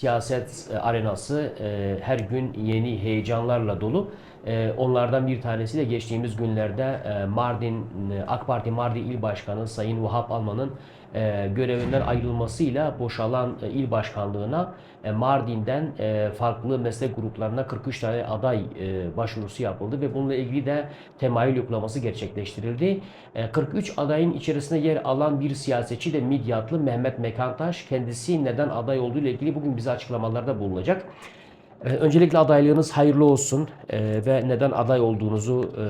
siyaset e, arenası e, her gün yeni heyecanlarla dolu. E, Onlardan bir tanesi de geçtiğimiz günlerde Mardin AK Parti Mardin İl Başkanı Sayın Vahap Alman'ın görevinden ayrılmasıyla boşalan e, il başkanlığına e, Mardin'den e, farklı meslek gruplarına 43 tane aday e, başvurusu yapıldı ve bununla ilgili de temayül yoklaması gerçekleştirildi. E, 43 adayın içerisinde yer alan bir siyasetçi de Midyatlı Mehmet Mekantaş kendisi neden aday olduğu ile ilgili bugün bize açıklamalarda bulunacak. E, Öncelikle adaylığınız hayırlı olsun e, ve neden aday olduğunuzu e,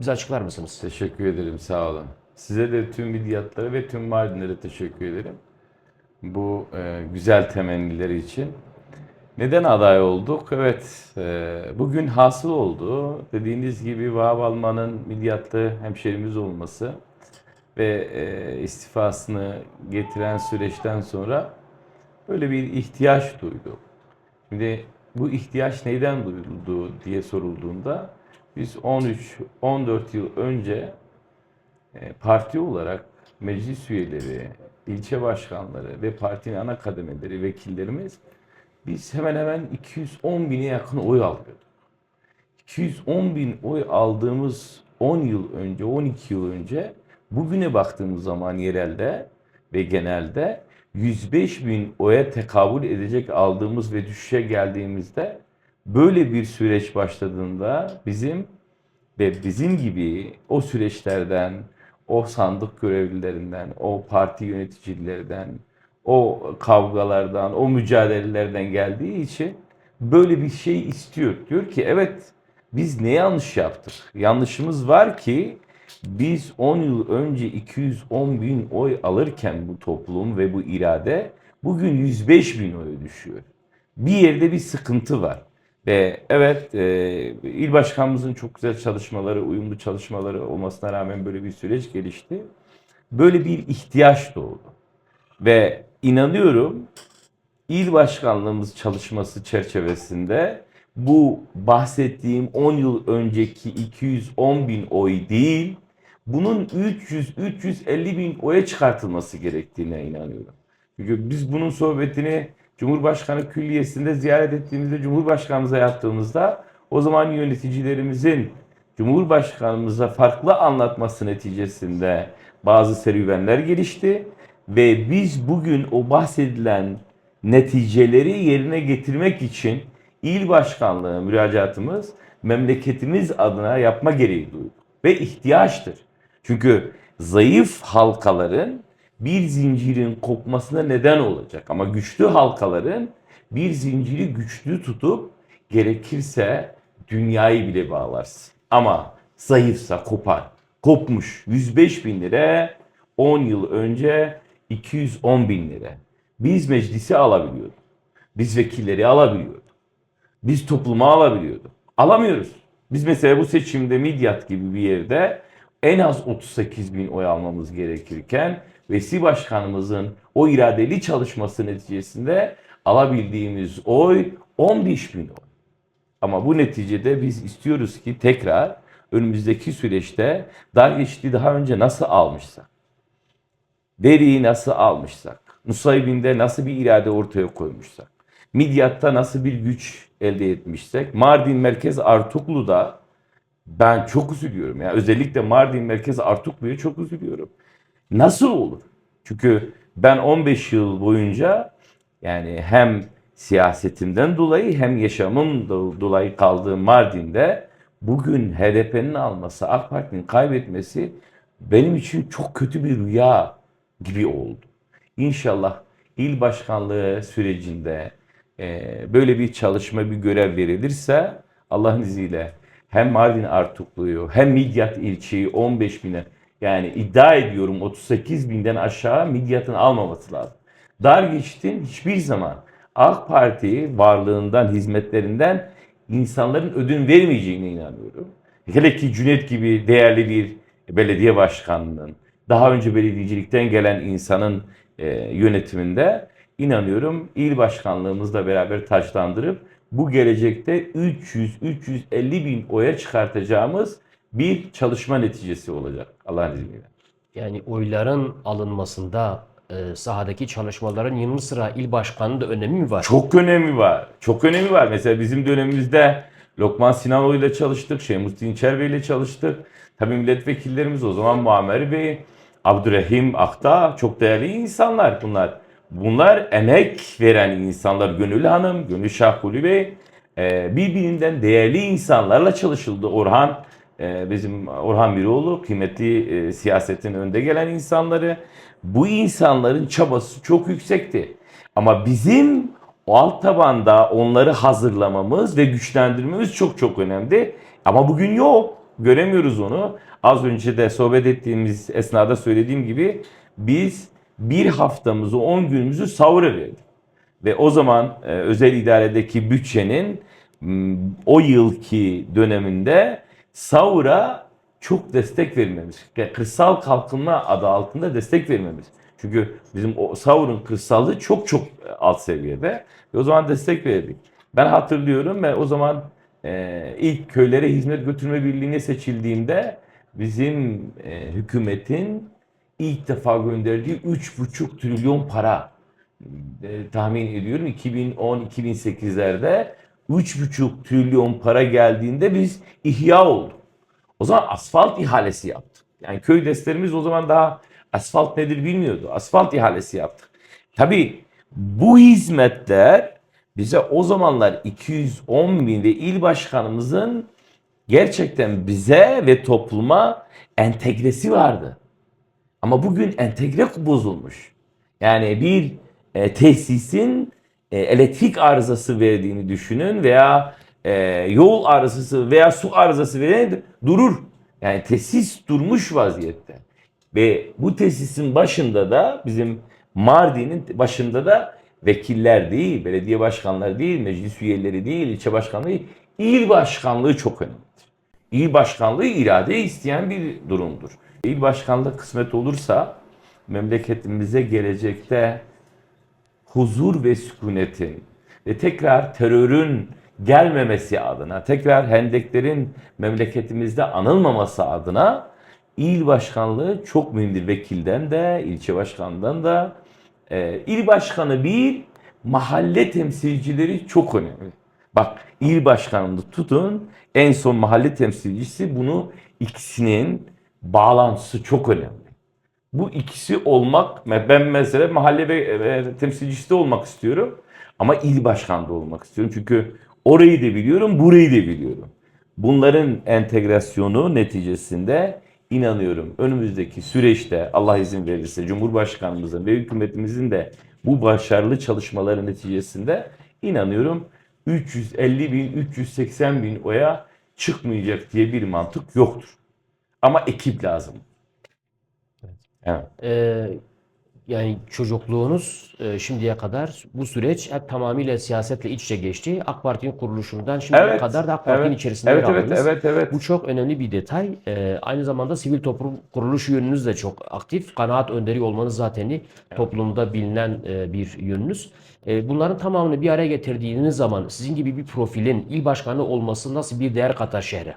bize açıklar mısınız? Teşekkür ederim, sağ olun. Size de tüm midyatlara ve tüm Mardinlere teşekkür ederim. Bu e, güzel temennileri için. Neden aday olduk? Evet, e, bugün hasıl oldu. Dediğiniz gibi Vahap Alman'ın midyatlı hemşerimiz olması ve e, istifasını getiren süreçten sonra böyle bir ihtiyaç duydu. Şimdi bu ihtiyaç neyden duyuldu diye sorulduğunda biz 13-14 yıl önce parti olarak meclis üyeleri, ilçe başkanları ve partinin ana kademeleri, vekillerimiz biz hemen hemen 210 bine yakın oy alıyorduk. 210 bin oy aldığımız 10 yıl önce, 12 yıl önce bugüne baktığımız zaman yerelde ve genelde 105 bin oya tekabül edecek aldığımız ve düşüşe geldiğimizde böyle bir süreç başladığında bizim ve bizim gibi o süreçlerden, o sandık görevlilerinden, o parti yöneticilerinden, o kavgalardan, o mücadelelerden geldiği için böyle bir şey istiyor. Diyor ki evet biz ne yanlış yaptık? Yanlışımız var ki biz 10 yıl önce 210 bin oy alırken bu toplum ve bu irade bugün 105 bin oya düşüyor. Bir yerde bir sıkıntı var. Ve evet e, il başkanımızın çok güzel çalışmaları, uyumlu çalışmaları olmasına rağmen böyle bir süreç gelişti. Böyle bir ihtiyaç doğdu. Ve inanıyorum il başkanlığımız çalışması çerçevesinde bu bahsettiğim 10 yıl önceki 210 bin oy değil, bunun 300-350 bin oya çıkartılması gerektiğine inanıyorum. Çünkü biz bunun sohbetini Cumhurbaşkanı Külliyesi'nde ziyaret ettiğimizde, Cumhurbaşkanımıza yaptığımızda o zaman yöneticilerimizin Cumhurbaşkanımıza farklı anlatması neticesinde bazı serüvenler gelişti ve biz bugün o bahsedilen neticeleri yerine getirmek için il başkanlığı müracaatımız memleketimiz adına yapma gereği duyduk ve ihtiyaçtır. Çünkü zayıf halkaların bir zincirin kopmasına neden olacak ama güçlü halkaların bir zinciri güçlü tutup gerekirse dünyayı bile bağlarsın. Ama zayıfsa kopar. Kopmuş 105 bin lira 10 yıl önce 210 bin lira. Biz meclisi alabiliyorduk. Biz vekilleri alabiliyorduk. Biz toplumu alabiliyorduk. Alamıyoruz. Biz mesela bu seçimde Midyat gibi bir yerde en az 38 bin oy almamız gerekirken Vesi Başkanımızın o iradeli çalışması neticesinde alabildiğimiz oy 15 bin oy. Ama bu neticede biz istiyoruz ki tekrar önümüzdeki süreçte dar geçtiği daha önce nasıl almışsak, veriyi nasıl almışsak, Nusaybin'de nasıl bir irade ortaya koymuşsak, Midyat'ta nasıl bir güç elde etmişsek, Mardin Merkez Artuklu'da ben çok üzülüyorum. Yani özellikle Mardin Merkez Artuklu'ya çok üzülüyorum. Nasıl olur? Çünkü ben 15 yıl boyunca yani hem siyasetimden dolayı hem yaşamım do- dolayı kaldığım Mardin'de bugün HDP'nin alması, AK Parti'nin kaybetmesi benim için çok kötü bir rüya gibi oldu. İnşallah il başkanlığı sürecinde e, böyle bir çalışma, bir görev verilirse Allah'ın izniyle hem Mardin Artuklu'yu hem Midyat ilçeyi 15 bine yani iddia ediyorum 38 binden aşağı Midyat'ın almaması lazım. Dargeçit'in hiçbir zaman AK Parti varlığından, hizmetlerinden insanların ödün vermeyeceğine inanıyorum. Hele ki Cüneyt gibi değerli bir belediye başkanının, daha önce belediyecilikten gelen insanın e, yönetiminde inanıyorum il başkanlığımızla beraber taçlandırıp bu gelecekte 300-350 bin oya çıkartacağımız bir çalışma neticesi olacak Allah'ın izniyle. Yani oyların alınmasında e, sahadaki çalışmaların yanı sıra il başkanının da önemi mi var? Çok önemi var. Çok önemi var. Mesela bizim dönemimizde Lokman Sinanoğlu ile çalıştık. Şemsettin Çerbe ile çalıştık. Tabii milletvekillerimiz o zaman Muammer Bey, Abdurrahim Akta çok değerli insanlar bunlar. Bunlar emek veren insanlar. Gönül Hanım, Gönül Şahkuli Bey e, birbirinden değerli insanlarla çalışıldı. Orhan bizim Orhan Miroğlu kıymetli e, siyasetin önde gelen insanları. Bu insanların çabası çok yüksekti. Ama bizim o alt tabanda onları hazırlamamız ve güçlendirmemiz çok çok önemli. Ama bugün yok. Göremiyoruz onu. Az önce de sohbet ettiğimiz esnada söylediğim gibi biz bir haftamızı, 10 günümüzü savura verdik. Ve o zaman e, özel idaredeki bütçenin o yılki döneminde Savur'a çok destek vermemiz. Yani kırsal kalkınma adı altında destek vermemiz. Çünkü bizim o Savur'un kırsallığı çok çok e, alt seviyede. Ve o zaman destek verdik. Ben hatırlıyorum ben o zaman e, ilk köylere hizmet götürme birliğine seçildiğimde bizim e, hükümetin ilk defa gönderdiği 3,5 trilyon para e, tahmin ediyorum 2010-2008'lerde 3,5 trilyon para geldiğinde biz ihya olduk. O zaman asfalt ihalesi yaptık. Yani köy destlerimiz o zaman daha asfalt nedir bilmiyordu. Asfalt ihalesi yaptık. Tabii bu hizmetler bize o zamanlar 210 bin ve il başkanımızın gerçekten bize ve topluma entegresi vardı. Ama bugün entegre bozulmuş. Yani bir e, tesisin e, elektrik arızası verdiğini düşünün veya e, yol arızası veya su arızası veren durur. Yani tesis durmuş vaziyette. Ve bu tesisin başında da bizim Mardin'in başında da vekiller değil, belediye başkanları değil, meclis üyeleri değil, ilçe başkanlığı değil, il başkanlığı çok önemlidir. İl başkanlığı irade isteyen bir durumdur. İl başkanlığı kısmet olursa memleketimize gelecekte huzur ve sükunetin ve tekrar terörün gelmemesi adına, tekrar hendeklerin memleketimizde anılmaması adına il başkanlığı çok mühimdir. Vekilden de, ilçe başkanından da. Ee, il başkanı bir, mahalle temsilcileri çok önemli. Bak il başkanını tutun, en son mahalle temsilcisi bunu ikisinin bağlantısı çok önemli. Bu ikisi olmak, ben mesela mahalle ve temsilcisi de olmak istiyorum. Ama il başkanı da olmak istiyorum. Çünkü orayı da biliyorum, burayı da biliyorum. Bunların entegrasyonu neticesinde inanıyorum önümüzdeki süreçte Allah izin verirse Cumhurbaşkanımızın ve hükümetimizin de bu başarılı çalışmaları neticesinde inanıyorum 350 bin, 380 bin oya çıkmayacak diye bir mantık yoktur. Ama ekip lazım. Evet. Ee, yani çocukluğunuz e, şimdiye kadar bu süreç hep tamamıyla siyasetle iç içe geçti. AK Parti'nin kuruluşundan şimdiye Evet, kadar da AK Parti'nin evet, içerisinde evet, yer evet, aldınız. evet, evet. Bu çok önemli bir detay. Ee, aynı zamanda sivil toplum kuruluş yönünüz de çok aktif. Kanaat önderi olmanız zaten toplumda bilinen e, bir yönünüz. E, bunların tamamını bir araya getirdiğiniz zaman sizin gibi bir profilin il başkanı olması nasıl bir değer katar şehre?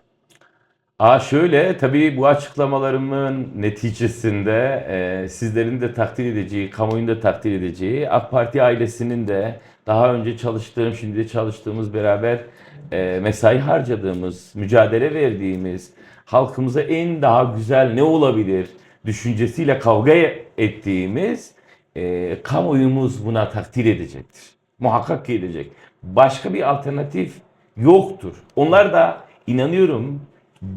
Aa şöyle tabii bu açıklamalarımın neticesinde e, sizlerin de takdir edeceği, kamuoyunun da takdir edeceği, AK Parti ailesinin de daha önce çalıştığım, şimdi de çalıştığımız beraber e, mesai harcadığımız, mücadele verdiğimiz, halkımıza en daha güzel ne olabilir düşüncesiyle kavga ettiğimiz e, kamuoyumuz buna takdir edecektir. Muhakkak ki edecek. Başka bir alternatif yoktur. Onlar da inanıyorum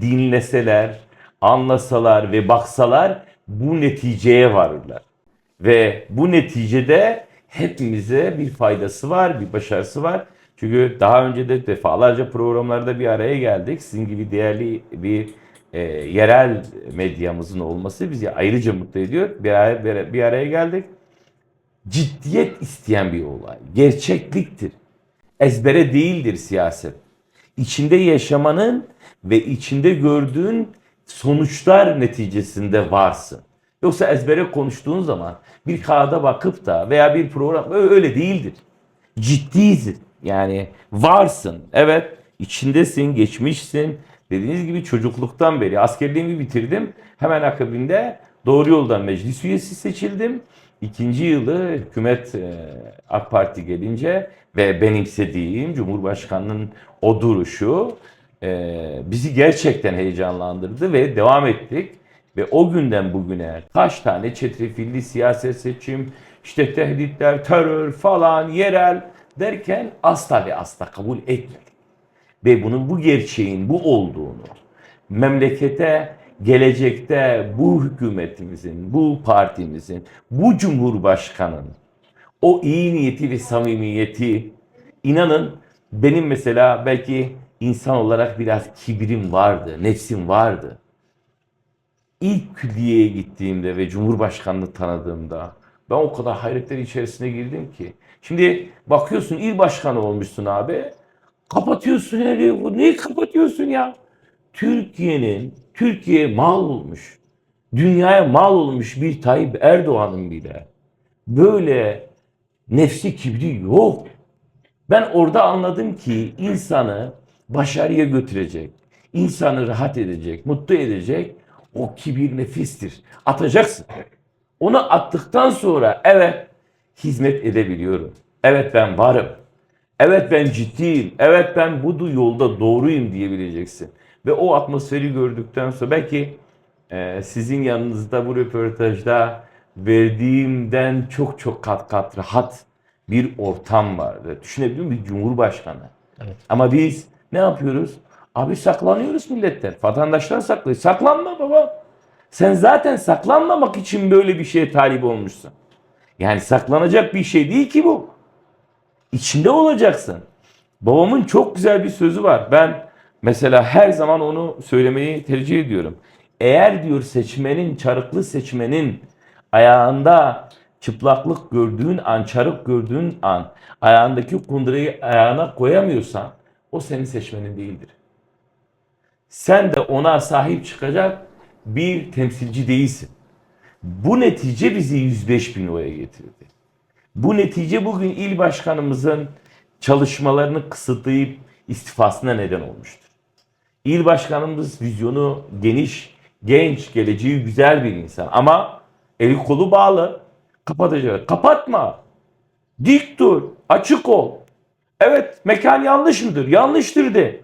dinleseler, anlasalar ve baksalar bu neticeye varırlar. Ve bu neticede hepimize bir faydası var, bir başarısı var. Çünkü daha önce de defalarca programlarda bir araya geldik. Sizin gibi değerli bir e, yerel medyamızın olması bizi ayrıca mutlu ediyor. Bir araya, bir araya geldik. Ciddiyet isteyen bir olay. Gerçekliktir. Ezbere değildir siyaset. İçinde yaşamanın ve içinde gördüğün sonuçlar neticesinde varsın. Yoksa ezbere konuştuğun zaman bir kağıda bakıp da veya bir program öyle değildir. Ciddisin. Yani varsın. Evet içindesin, geçmişsin. Dediğiniz gibi çocukluktan beri askerliğimi bitirdim. Hemen akabinde doğru yoldan meclis üyesi seçildim. İkinci yılı hükümet e, AK Parti gelince ve benimsediğim Cumhurbaşkanı'nın o duruşu bizi gerçekten heyecanlandırdı ve devam ettik. Ve o günden bugüne kaç tane çetrefilli siyaset seçim, işte tehditler, terör falan, yerel derken asla ve asla kabul etmedik. Ve bunun bu gerçeğin bu olduğunu, memlekete gelecekte bu hükümetimizin, bu partimizin, bu cumhurbaşkanın o iyi niyeti ve samimiyeti inanın benim mesela belki insan olarak biraz kibrim vardı, nefsim vardı. İlk külliyeye gittiğimde ve Cumhurbaşkanlığı tanıdığımda ben o kadar hayretler içerisine girdim ki. Şimdi bakıyorsun il başkanı olmuşsun abi. Kapatıyorsun yeri. Neyi kapatıyorsun ya? Türkiye'nin, Türkiye mal olmuş. Dünyaya mal olmuş bir Tayyip Erdoğan'ın bile. Böyle nefsi kibri yok. Ben orada anladım ki insanı başarıya götürecek, insanı rahat edecek, mutlu edecek o kibir nefistir. Atacaksın. Onu attıktan sonra evet hizmet edebiliyorum. Evet ben varım. Evet ben ciddiyim. Evet ben bu yolda doğruyum diyebileceksin. Ve o atmosferi gördükten sonra belki e, sizin yanınızda bu röportajda verdiğimden çok çok kat kat rahat bir ortam vardı. Düşünebiliyor musun? Cumhurbaşkanı. Evet. Ama biz ne yapıyoruz? Abi saklanıyoruz milletten. Vatandaşlar saklıyor. Saklanma baba. Sen zaten saklanmamak için böyle bir şeye talip olmuşsun. Yani saklanacak bir şey değil ki bu. İçinde olacaksın. Babamın çok güzel bir sözü var. Ben mesela her zaman onu söylemeyi tercih ediyorum. Eğer diyor seçmenin, çarıklı seçmenin ayağında çıplaklık gördüğün an, çarık gördüğün an ayağındaki kundrayı ayağına koyamıyorsan o senin seçmenin değildir. Sen de ona sahip çıkacak bir temsilci değilsin. Bu netice bizi 105 bin oya getirdi. Bu netice bugün il başkanımızın çalışmalarını kısıtlayıp istifasına neden olmuştur. İl başkanımız vizyonu geniş, genç, geleceği güzel bir insan ama eli kolu bağlı. Kapatacak. Kapatma. Dik dur. Açık ol. Evet mekan yanlış mıdır? Yanlıştır de.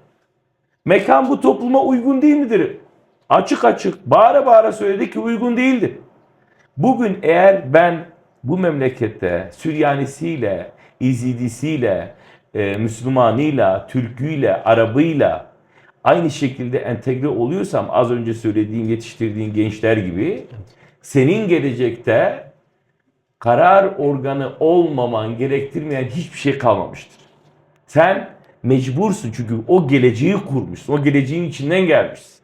Mekan bu topluma uygun değil midir? Açık açık bağıra bağıra söyledi ki uygun değildir. Bugün eğer ben bu memlekette Süryanisiyle, İzidisiyle, e, Müslümanıyla, Türküyle, Arabıyla aynı şekilde entegre oluyorsam az önce söylediğin, yetiştirdiğin gençler gibi senin gelecekte karar organı olmaman gerektirmeyen hiçbir şey kalmamıştır. Sen mecbursun çünkü o geleceği kurmuşsun. O geleceğin içinden gelmişsin.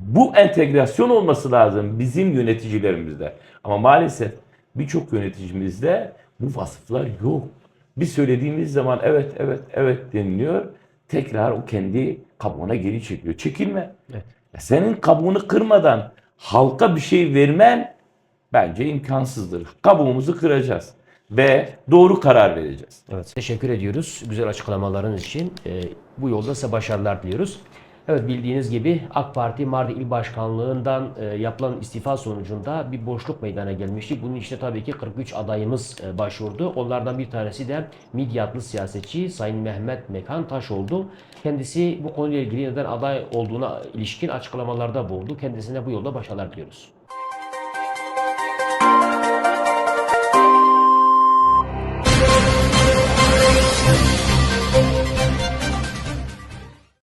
Bu entegrasyon olması lazım bizim yöneticilerimizde. Ama maalesef birçok yöneticimizde bu vasıflar yok. Bir söylediğimiz zaman evet evet evet deniliyor. Tekrar o kendi kabuğuna geri çekiliyor. Çekilme. Evet. Senin kabuğunu kırmadan halka bir şey vermen bence imkansızdır. Kabuğumuzu kıracağız ve doğru karar vereceğiz. Evet. Teşekkür ediyoruz güzel açıklamalarınız için. Ee, bu yolda size başarılar diliyoruz. Evet bildiğiniz gibi AK Parti Mardin İl Başkanlığından e, yapılan istifa sonucunda bir boşluk meydana gelmişti. Bunun içinde tabii ki 43 adayımız e, başvurdu. Onlardan bir tanesi de Midyatlı siyasetçi Sayın Mehmet Mekan Taş oldu. Kendisi bu konuyla ilgili neden aday olduğuna ilişkin açıklamalarda bulundu. Kendisine bu yolda başarılar diliyoruz.